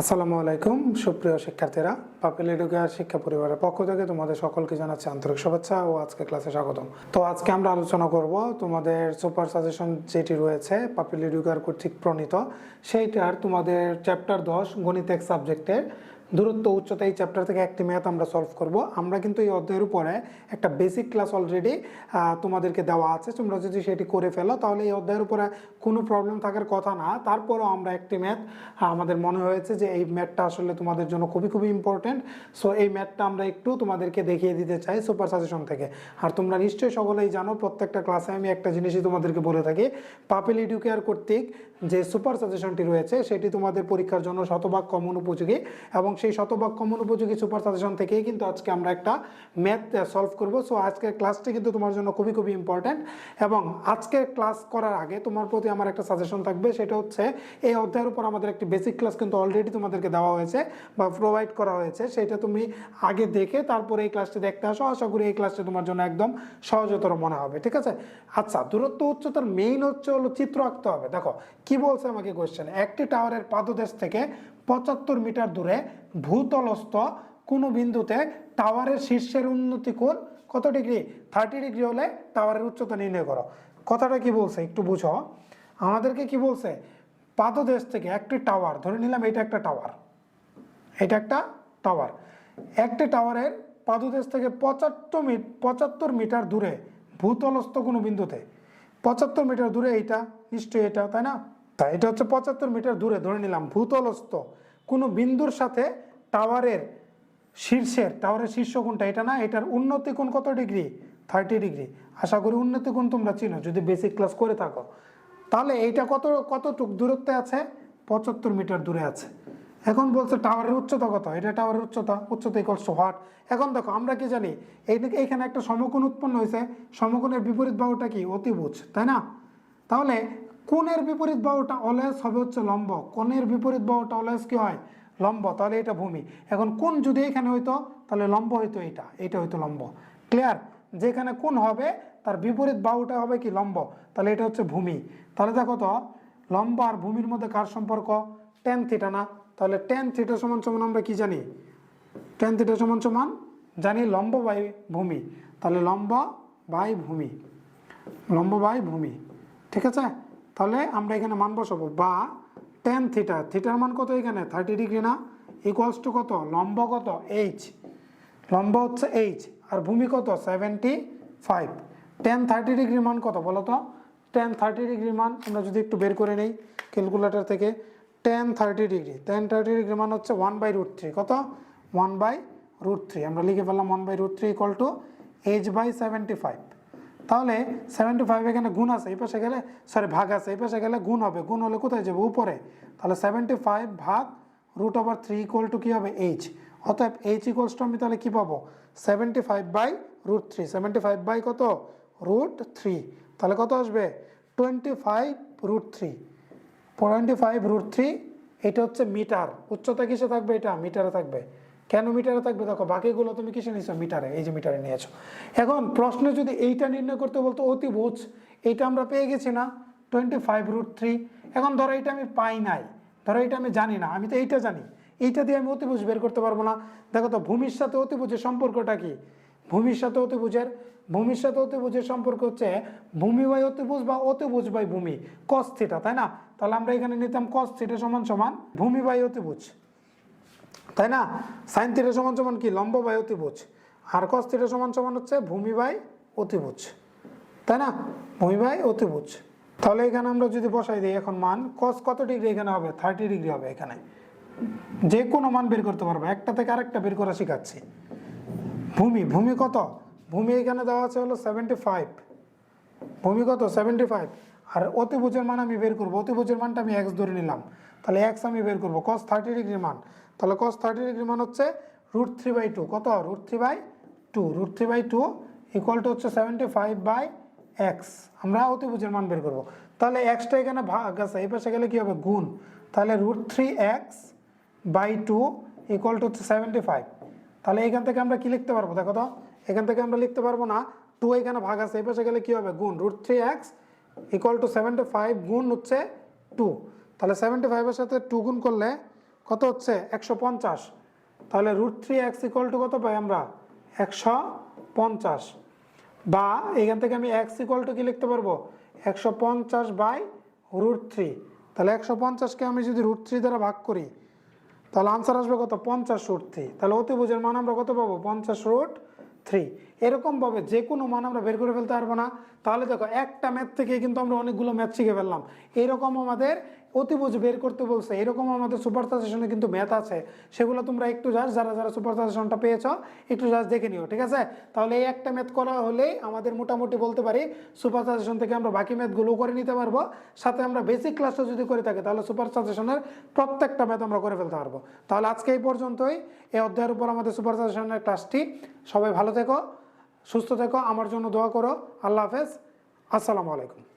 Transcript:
আসসালামু আলাইকুম, সুপ্রিয় শিক্ষার্থীরা। পাপিল এডুকেয়ার শিক্ষা পরিবারের পক্ষ থেকে তোমাদের সকলকে জানাচ্ছি আন্তরিক শুভেচ্ছা ও আজকে ক্লাসে স্বাগতম। তো আজকে আমরা আলোচনা করব তোমাদের সুপার সাজেশন যেটি রয়েছে, পাপিল এডুকেয়ার কর্তৃক প্রণীত। সেইটার তোমাদের চ্যাপ্টার দশ গণিত এক সাবজেক্টের দূরত্ব, উচ্চতা এই চ্যাপ্টার থেকে একটি ম্যাথ আমরা সলভ করব। আমরা কিন্তু এই অধ্যায়ের উপরে একটা বেসিক ক্লাস অলরেডি তোমাদেরকে দেওয়া আছে। তোমরা যদি সেটি করে ফেলো, তাহলে এই অধ্যায়ের উপরে কোনো প্রবলেম থাকার কথা না। তারপরেও আমরা একটি ম্যাথ আমাদের মনে হয়েছে যে এই ম্যাথটা আসলে তোমাদের জন্য খুবই খুবই ইম্পর্টেন্ট সো এই ম্যাথটা আমরা একটু তোমাদেরকে দেখিয়ে দিতে চাই সুপার সাজেশন থেকে। আর তোমরা নিশ্চয়ই সকলেই জানো, প্রত্যেকটা ক্লাসে আমি একটা জিনিসই তোমাদেরকে বলে থাকি। পাপিল এডুকেয়ার কর্তৃক যে সুপার সাজেশনটি রয়েছে, সেটি তোমাদের পরীক্ষার জন্য শতভাগ কমন উপযোগী এবং সেই শতভাগ কমন উপযোগী সুপার সাজেশন থেকেই কিন্তু আজকে আমরা একটা ম্যাথ সলভ করব। সো আজকের ক্লাসটি কিন্তু তোমার জন্য খুবই খুবই ইম্পর্ট্যান্ট এবং আজকের ক্লাস করার আগে তোমার প্রতি আমার একটা সাজেশন থাকবে। সেটা হচ্ছে, এই অধ্যায়ের উপর আমাদের একটি বেসিক ক্লাস কিন্তু অলরেডি তোমাদেরকে দেওয়া হয়েছে বা প্রোভাইড করা হয়েছে। সেটা তুমি আগে দেখে তারপরে এই ক্লাসটি দেখতে আসো। আশা করি এই ক্লাসটি তোমার জন্য একদম সহজতর মনে হবে। ঠিক আছে? আচ্ছা দূরত্ব উচ্চতার মেইন হচ্ছে হলো চিত্র আঁকতে হবে। দেখো, কি বলছে আমাকে কোয়েশ্চেন একটি টাওয়ারের পাদদেশ থেকে পঁচাত্তর মিটার দূরে ভূতলস্থ কোনো বিন্দুতে টাওয়ারের শীর্ষের উন্নতি কোণ কত ডিগ্রি? থার্টি ডিগ্রি হলে টাওয়ারের উচ্চতা নির্ণয় করো। কথাটা কি বলছে? একটু বুঝো। আমাদেরকে কি বলছে? পাদদেশ থেকে একটি টাওয়ার, ধরে নিলাম এটা একটা টাওয়ার, এটা একটা টাওয়ার, একটি টাওয়ারের পাদদেশ থেকে পঁচাত্তর মিট, পঁচাত্তর মিটার দূরে ভূতলস্থ কোনো বিন্দুতে। পঁচাত্তর মিটার দূরে এইটা, নিশ্চয়ই এটা, তাই না? তা এটা হচ্ছে পঁচাত্তর মিটার দূরে, ধরে নিলাম ভূতলস্থ। কোনো বিন্দুর সাথে টাওয়ারের শীর্ষের, টাওয়ারের শীর্ষ কোনটা? এটা না, এটার উন্নতি কোণ কত ডিগ্রি? Thirty degree. আশা করি উন্নতি কোণ তোমরা চিনো, যদি বেসিক ক্লাস করে থাকো। তাহলে এইটা কত, কতটুক দূরত্বে আছে? পঁচাত্তর মিটার দূরে আছে। এখন বলছে টাওয়ারের উচ্চতা কত? এটা টাওয়ারের উচ্চতা উচ্চতা ইকলস হোয়াট এখন দেখো, আমরা কি জানি? এইদিকে এইখানে একটা সমকোণ উৎপন্ন হয়েছে। সমকোণের বিপরীত বাহুটা কি? অতিভুজ, তাই না? তাহলে কোণের বিপরীত বাহুটা অলওয়েজ হবে হচ্ছে লম্ব। কোণের বিপরীত বাহুটা অলওয়েজ কি হয়? লম্ব। তাহলে এটা ভূমি। এখন কোন যদি এখানে হইতো, তাহলে লম্ব হইতো এটা এটা হইতো লম্ব। ক্লিয়ার যেখানে কোন হবে, তার বিপরীত বাহুটা হবে কি লম্ব? তাহলে এটা হচ্ছে ভূমি। তাহলে দেখো তো, লম্ব আর ভূমির মধ্যে কার সম্পর্ক? টেন থিটা না। তাহলে টেন থিটা সমান সমান আমরা কি জানি? টেন থিটা সমান সমান জানি লম্ব বাই ভূমি। তাহলে লম্ব বাই ভূমি। লম্ব বাই ভূমি। ঠিক আছে? তাহলে আমরা এখানে মান বসাবো বা টেন থিটা থিটার মান কত এখানে? থার্টি ডিগ্রি না? ইকুয়ালস টু কত? লম্ব কত? এইচ লম্ব হচ্ছে এইচ আর ভূমি কত? সেভেন্টি ফাইভ টেন থার্টি ডিগ্রির মান কত বলো তো? টেন থার্টি ডিগ্রির মান আমরা যদি একটু বের করে নেই ক্যালকুলেটার থেকে tan thirty degree tan thirty degree মান হচ্ছে ওয়ান বাই রুট থ্রি কত? ওয়ান বাই রুট থ্রি আমরা লিখে ফেললাম one by root three equal to H by seventy five তাহলে সেভেন্টি ফাইভ এখানে গুণ আছে, এই পাশে গেলে সরি ভাগ আছে, এই পাশে গেলে গুণ হবে, গুণ হলে কোথায় যাবে? উপরে। তাহলে সেভেন্টি ফাইভ ভাগ root over three equal to কী হবে? এইচ অতএব এইচ ইকুয়ালস টু আমি তাহলে কী পাবো? Seventy five by root three seventy five by কত? রুট থ্রি তাহলে কত আসবে? Twenty five root three twenty five root three এটা হচ্ছে মিটার উচ্চতা কিসে থাকবে? এটা মিটারে থাকবে। কেন মিটারে থাকবে? দেখো, বাকিগুলো তুমি কিসে নিয়েছো? মিটারে, এই যে মিটারে নিয়েছো। এখন প্রশ্নে যদি এইটা নির্ণয় করতে বলতো অতি অতিভুজ এইটা আমরা পেয়ে গেছি না টোয়েন্টি ফাইভ রুট থ্রি এখন ধরো, এইটা আমি পাই নাই। ধরো, এইটা আমি জানি না, আমি তো এইটা জানি। এইটা দিয়ে আমি অতিভুজ বের করতে পারব না। দেখো তো, ভূমির সাথে অতিভুজের সম্পর্কটা কি? ভূমির সাথে অতিভুজের, ভূমির সাথে অতিভুজের সম্পর্ক হচ্ছে ভূমি বাই অতিভুজ বা অতিভুজ বাই ভূমি কস্থিটা তাই না? তাহলে আমরা এখানে নিতাম কস্থিটা সমান সমান ভূমি বাই অতিভুজ। তাই না? সাইন থিটা সমান সমান কি? লম্ব বাই অতিভুজ। আর কস থিটা সমান সমান হচ্ছে ভূমি বাই অতিভুজ। তাই না? ভূমি বাই অতিভুজ। তাহলে এখানে আমরা যদি বসাই দিই, এখন মান কস কত ডিগ্রি এখানে হবে? থার্টি ডিগ্রি হবে এখানে। যে কোনো মান বের করতে পারব। একটা থেকে আরেকটা বের করা শেখাচ্ছি। ভূমি ভূমি কত? ভূমি এখানে দেওয়া আছে হলো সেভেন্টি ফাইভ ভূমি কত? সেভেন্টি ফাইভ আর অতিভুজের মান আমি বের করব। অতিভুজের মানটা আমি এক্স ধরে নিলাম। তাহলে এক্স আমি বের করব। কস থার্টি ডিগ্রি মান। তাহলে কস থার্টি ডিগ্রি মান হচ্ছে রুট থ্রি বাই টু কত? Root three by two root three by two equal to হচ্ছে সেভেন্টি ফাইভ বাই এক্স আমরা অতি অতিভুজের মান বের করব। তাহলে এক্সটা এখানে ভাগ আছে, এই পাশে গেলে কী হবে? গুণ। তাহলে root three X by two equal to হচ্ছে সেভেন্টি ফাইভ তাহলে এখান থেকে আমরা কি লিখতে পারব? দেখো তো, এখান থেকে আমরা লিখতে পারব না টু এখানে ভাগ আছে, এই পাশে গেলে কী হবে? গুণ। Root three X equal to seventy five গুণ হচ্ছে টু তাহলে সেভেন্টি ফাইভের সাথে টু গুণ করলে কত হচ্ছে? একশো পঞ্চাশ। তাহলে root three X equal to কত পাই আমরা? একশো পঞ্চাশ। বা এখান থেকে আমি এক্স ইকুয়াল টু কি লিখতে পারব? একশো পঞ্চাশ বাই রুট থ্রি। তাহলে একশো পঞ্চাশকে আমি যদি রুট থ্রি দ্বারা ভাগ করি, তাহলে আনসার আসবে কত? পঞ্চাশ রুট থ্রি। তাহলে অতিভুজের মান আমরা কত পাবো? পঞ্চাশ রুট থ্রি। এরকমভাবে যে কোনো মান আমরা বের করে ফেলতে পারব না। তাহলে দেখো, একটা ম্যাথ থেকে কিন্তু আমরা অনেকগুলো ম্যাথ শিখে ফেললাম। এইরকম আমাদের অতিভুজ বের করতে বলছে। এরকম আমাদের সুপার সাজেশনে কিন্তু ম্যাথ আছে। সেগুলো তোমরা একটু জাস্ট যারা যারা সুপার সাজেশনটা পেয়েছ, একটু জাস্ট দেখে নিও, ঠিক আছে? তাহলে এই একটা ম্যাথ করা হলেই আমাদের মোটামুটি বলতে পারি সুপার সাজেশন থেকে আমরা বাকি ম্যাথগুলো করে নিতে পারব। সাথে আমরা বেসিক ক্লাসটা যদি করে থাকি, তাহলে সুপার সাজেশনের প্রত্যেকটা ম্যাথ আমরা করে ফেলতে পারব। তাহলে আজকে এই পর্যন্তই। এই অধ্যায়ের উপর আমাদের সুপার সাজেশনের ক্লাসটি। সবাই ভালো থেকো, সুস্থ থেকো, আমার জন্য দোয়া করো। আল্লাহ হাফেজ। আসসালামু আলাইকুম।